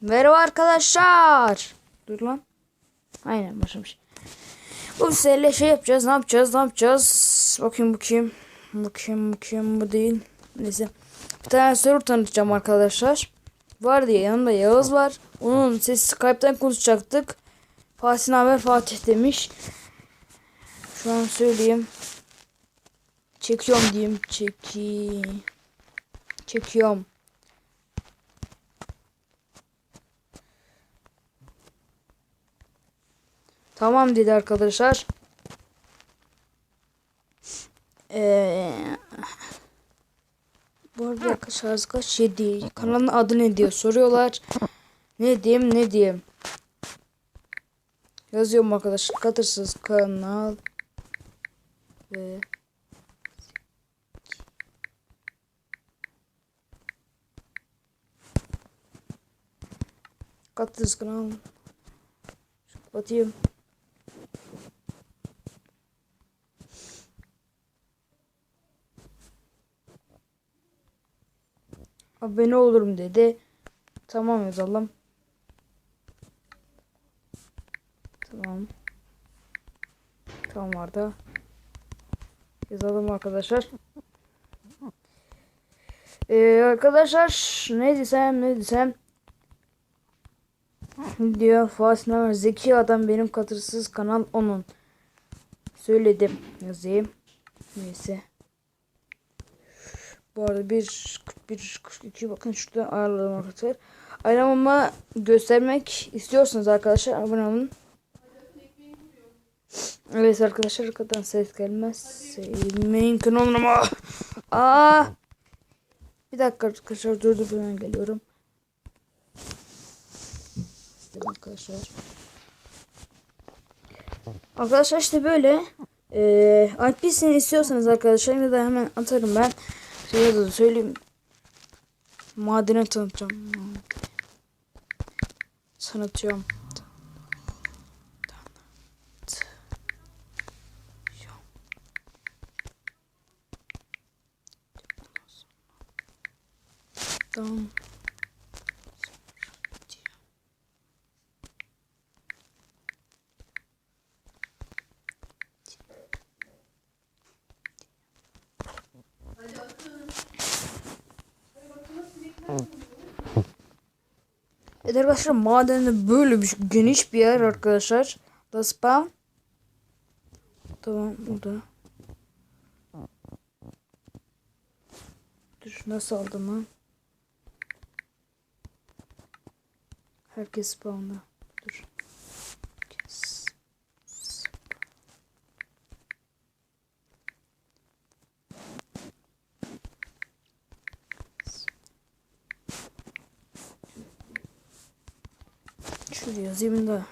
Merhaba arkadaşlar. Dur lan. Aynen başlamış. Bu seninle şey yapacağız. Ne yapacağız? Ne yapacağız? Bakayım bakayım. Bakayım bakayım bu değil. Neyse. Bir tane server tanıtacağım arkadaşlar. Var diye yanımda Yağız var. Onun sesi Skype'den konuşacaktık. Fatih haber Fatih demiş. Şu an söyleyeyim. Çekiyorum diyeyim. Çeki. Çekiyorum. Tamam dedi arkadaşlar. Ee, bu arada arkadaşlar kaç 7 kanalın adı ne diyor soruyorlar. Ne diyeyim ne diyeyim. Yazıyorum arkadaşlar. Katırsız kanal ve Katırsız kanal Kapatayım. Abone olurum dedi. Tamam yazalım. Tamam. Tamam Arda. Yazalım arkadaşlar. Ee, arkadaşlar ne desem ne desem diyor Namer zeki adam benim katırsız kanal onun. Söyledim yazayım. Neyse. Bu arada 1 41 42 bakın şurada ayarladım arkadaşlar. Ayarlamamı göstermek istiyorsanız arkadaşlar abone olun. Evet arkadaşlar arkadan ses gelmez. Mümkün olur ama. Aa! Bir dakika arkadaşlar durdur ben geliyorum. Arkadaşlar. Arkadaşlar işte böyle. Ee, IP'sini istiyorsanız arkadaşlar ya da hemen atarım ben. Şöyle da söyleyeyim. Madene tanıtacağım. Tanıtıyorum. Tamam. Evet arkadaşlar madende böyle bir geniş bir yer arkadaşlar. Da spam. Tamam burada. Dur nasıl aldım lan? Herkes spawn'da. Dur. Şuraya yazayım da.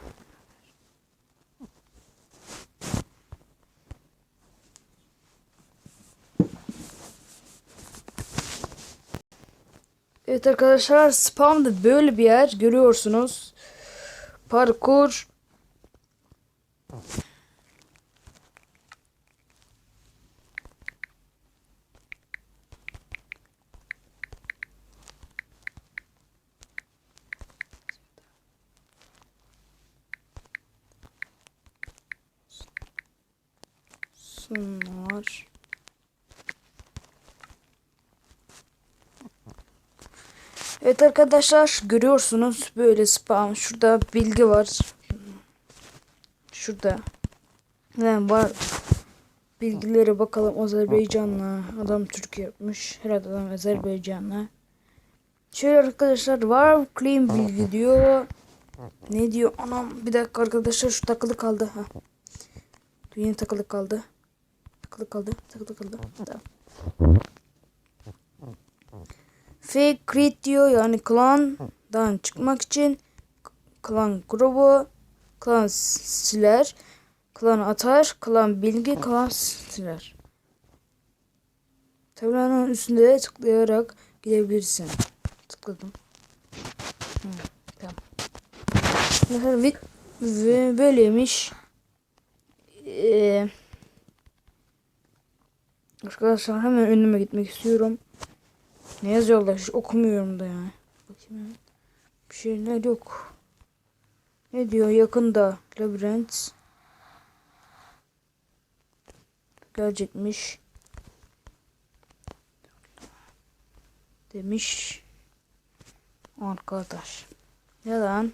Evet arkadaşlar spam da böyle bir yer görüyorsunuz. Parkur. Sunar. Evet arkadaşlar görüyorsunuz böyle spam. Şurada bilgi var. Şurada. Ne var? Bilgileri bakalım Azerbaycanlı. Adam Türk yapmış. Herhalde adam Azerbaycanlı. Şöyle arkadaşlar var clean bilgi diyor. Ne diyor? Anam bir dakika arkadaşlar şu takılı kaldı. Ha. Yeni takılı kaldı. Takılı kaldı. Takılı kaldı. Tamam. Fake create diyor yani klandan çıkmak için klan grubu klan siler klan atar klan bilgi klan siler. Tabelanın üstünde tıklayarak gidebilirsin. Tıkladım. Hı, tamam. Mesela vid ve böyleymiş ee, arkadaşlar hemen önüme gitmek istiyorum ne yazıyorlar hiç okumuyorum da yani. Bakayım hemen. Bir şeyler yok. Ne diyor yakında labirent gelecekmiş. Demiş arkadaş. Yalan.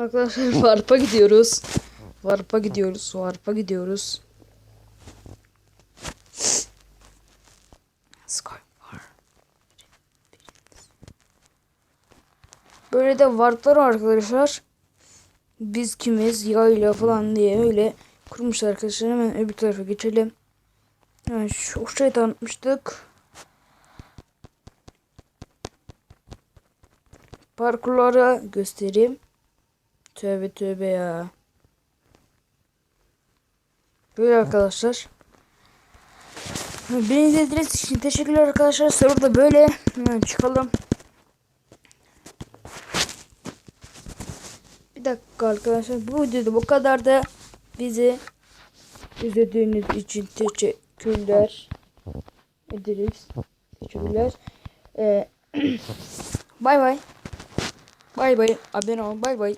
Arkadaşlar Warp'a gidiyoruz. Warp'a gidiyoruz. Warp'a gidiyoruz. Böyle de Warp'lar var arkadaşlar. Biz kimiz yayla falan diye öyle kurmuşlar arkadaşlar. Hemen öbür tarafa geçelim. Yani şu şey tanıtmıştık. Parkurları göstereyim. Tövbe tövbe ya. Böyle arkadaşlar. Beni izlediğiniz için teşekkürler arkadaşlar. Soru da böyle. Çıkalım. Bir dakika arkadaşlar. Bu videoda bu kadar da bizi izlediğiniz için teşekkürler ederiz. Teşekkürler. Ee, bay bay. Bay bay. Abone olun. Bay bay.